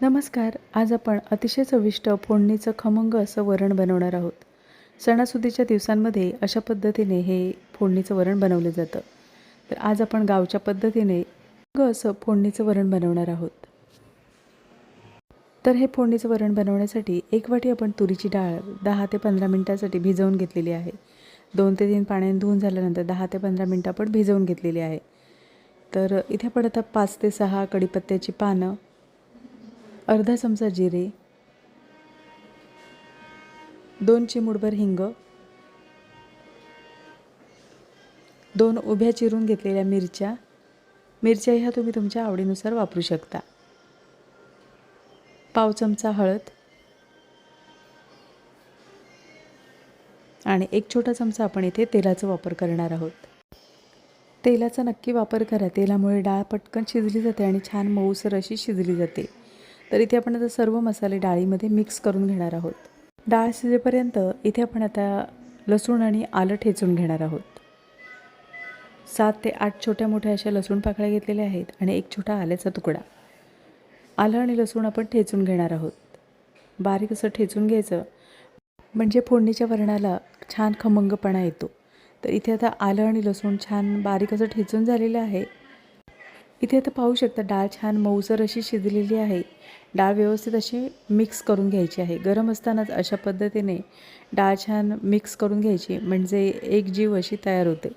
नमस्कार. आज आपण अतिशय चविष्ट फोडणीचं खमंग असं वरण बनवणार आहोत. सणासुदीच्या दिवसांमध्ये अशा पद्धतीने हे फोडणीचं वरण बनवलं जातं. तर आज आपण गावच्या पद्धतीने खमंग असं फोडणीचं वरण बनवणार आहोत. तर हे फोडणीचं वरण बनवण्यासाठी एक वाटी आपण तुरीची डाळ दहा ते पंधरा मिनटासाठी भिजवून घेतलेली आहे. दोन ते तीन पाण्याने धुवून झाल्यानंतर दहा ते पंधरा मिनटं आपण भिजवून घेतलेली आहे. तर इथे आपण आता पाच ते सहा कडीपत्त्याची पानं अर्धा चमचा जिरे दोन चिमुडभर हिंग दोन उभ्या चिरून घेतलेल्या मिरच्या. मिरच्या ह्या तुम्ही तुमच्या आवडीनुसार वापरू शकता. पाव चमचा हळद आणि एक छोटा चमचा आपण इथे तेलाचा वापर करणार आहोत. तेलाचा नक्की वापर करा. तेलामुळे डाळ पटकन शिजली जाते आणि छान मऊसर अशी शिजली जाते. तर इथे आपण आता सर्व मसाले डाळीमध्ये मिक्स करून घेणार आहोत. डाळ शिजेपर्यंत इथे आपण आता लसूण आणि आलं ठेचून घेणार आहोत. सात ते आठ छोट्या मोठ्या अशा लसूण पाकळ्या घेतलेल्या आहेत आणि एक छोटा आल्याचा तुकडा. आलं आणि लसूण आपण ठेचून घेणार आहोत. बारीक असं ठेचून घ्यायचं. म्हणजे फोडणीच्या वरणाला छान खमंगपणा येतो. तर इथे आता आलं आणि लसूण छान बारीक असं ठेचून झालेलं आहे. इथे आता पाहू शकता डाळ छान मऊसर अशी शिजलेली आहे. डाळ व्यवस्थित अशी मिक्स करून घ्यायची आहे. गरम असतानाच अशा पद्धतीने डाळ छान मिक्स करून घ्यायची म्हणजे एक जीव अशी तयार होते.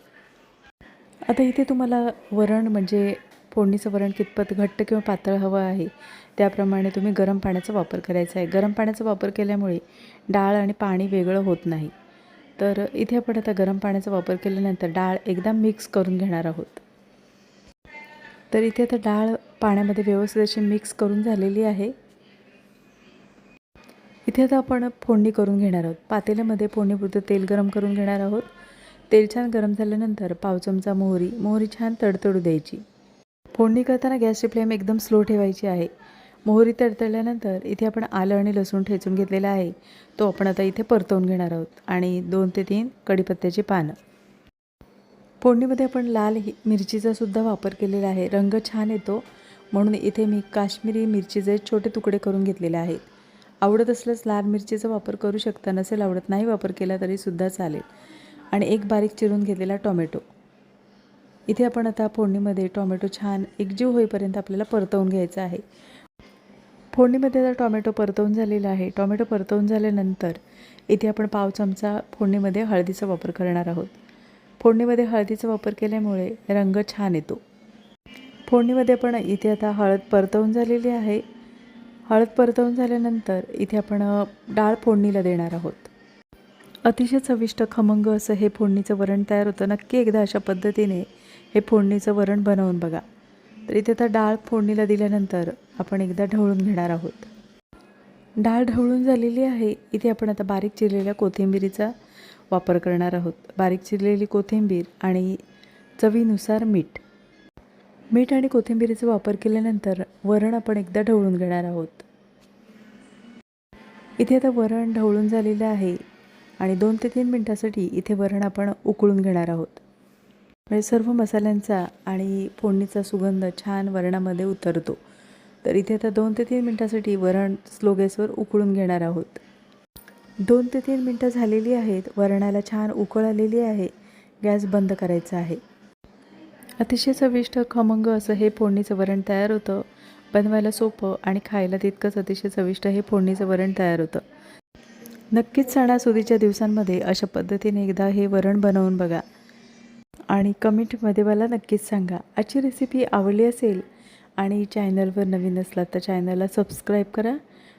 आता इथे तुम्हाला वरण म्हणजे फोडणीचं वरण कितपत घट्ट किंवा पातळ हवं आहे त्याप्रमाणे तुम्ही गरम पाण्याचा वापर करायचा आहे. गरम पाण्याचा वापर केल्यामुळे डाळ आणि पाणी वेगळं होत नाही. तर इथे आपण आता गरम पाण्याचा वापर केल्यानंतर डाळ एकदा मिक्स करून घेणार आहोत. तर इथे आता डाळ पाण्यामध्ये व्यवस्थित अशी मिक्स करून झालेली आहे. इथे आता आपण फोडणी करून घेणार आहोत. पातेल्यामध्ये फोडणीपुरतं तेल गरम करून घेणार आहोत. तेल छान गरम झाल्यानंतर पाव चमचा मोहरी. मोहरी छान तडतडू द्यायची. फोडणी करताना गॅसची फ्लेम एकदम स्लो ठेवायची आहे. मोहरी तडतडल्यानंतर इथे आपण आलं आणि लसूण ठेचून घेतलेला आहे. तो आपण आता इथे परतवून घेणार आहोत. आणि दोन ते तीन कढीपत्त्याची पानं. फोडणीमध्ये आपण लाल हि मिरचीचा सुद्धा वापर केलेला आहे. रंग छान येतो. म्हणून इथे मी काश्मीरी मिरचीचे छोटे तुकडे करून घेतलेले आहेत. आवडत असल्यास लाल मिरचीचा वापर करू शकता नसेल आवडत नाही वापर केला तरी सुद्धा चालेल. आणि एक बारीक चिरून घेतलेला टोमॅटो. इथे आपण आता फोडणीमध्ये टोमॅटो छान एकजीव होईपर्यंत आपल्याला परतवून घ्यायचा आहे. फोडणीमध्ये आता टोमॅटो परतवून झालेला आहे. टोमॅटो परतवून झाल्यानंतर इथे आपण पाव चमचा फोडणीमध्ये हळदीचा वापर करणार आहोत. फोडणीमध्ये हळदीचा वापर केल्यामुळे रंग छान येतो. फोडणीमध्ये आपण इथे आता हळद परतवून झालेली आहे. हळद परतवून झाल्यानंतर इथे आपण डाळ फोडणीला देणार आहोत. अतिशय चविष्ट खमंग असं हे फोडणीचं वरण तयार होतं. नक्की एकदा अशा पद्धतीने हे फोडणीचं वरण बनवून बघा. तर इथे आता डाळ फोडणीला दिल्यानंतर आपण एकदा ढवळून घेणार आहोत. डाळ ढवळून झालेली आहे. इथे आपण आता बारीक चिरलेल्या कोथिंबिरीचा वापर करणार आहोत. बारीक चिरलेली कोथिंबीर आणि चवीनुसार मीठ. मीठ आणि कोथिंबीरीचा वापर केल्यानंतर वरण आपण एकदा ढवळून घेणार आहोत. इथे आता वरण ढवळून झालेलं आहे आणि दोन ते तीन मिनटासाठी इथे वरण आपण उकळून घेणार आहोत. म्हणजे सर्व मसाल्यांचा आणि फोडणीचा सुगंध छान वरणामध्ये उतरतो. तर इथे आता दोन ते तीन मिनटासाठी वरण स्लो गॅसवर उकळून घेणार आहोत. दोन ते तीन मिनटं झालेली आहेत. वरणाला छान उकळ आलेली आहे. गॅस बंद करायचा आहे. अतिशय चविष्ट खमंग असं हे फोडणीचं वरण तयार होतं. बनवायला सोपं आणि खायला तितकंच अतिशय चविष्ट हे फोडणीचं वरण तयार होतं. नक्कीच सणासुदीच्या दिवसांमध्ये अशा पद्धतीने एकदा हे वरण बनवून बघा. आणि कमेंटमध्ये मला नक्कीच सांगा आजची रेसिपी आवडली असेल? आणि चॅनलवर नवीन असलात तर चॅनलला सबस्क्राईब करा.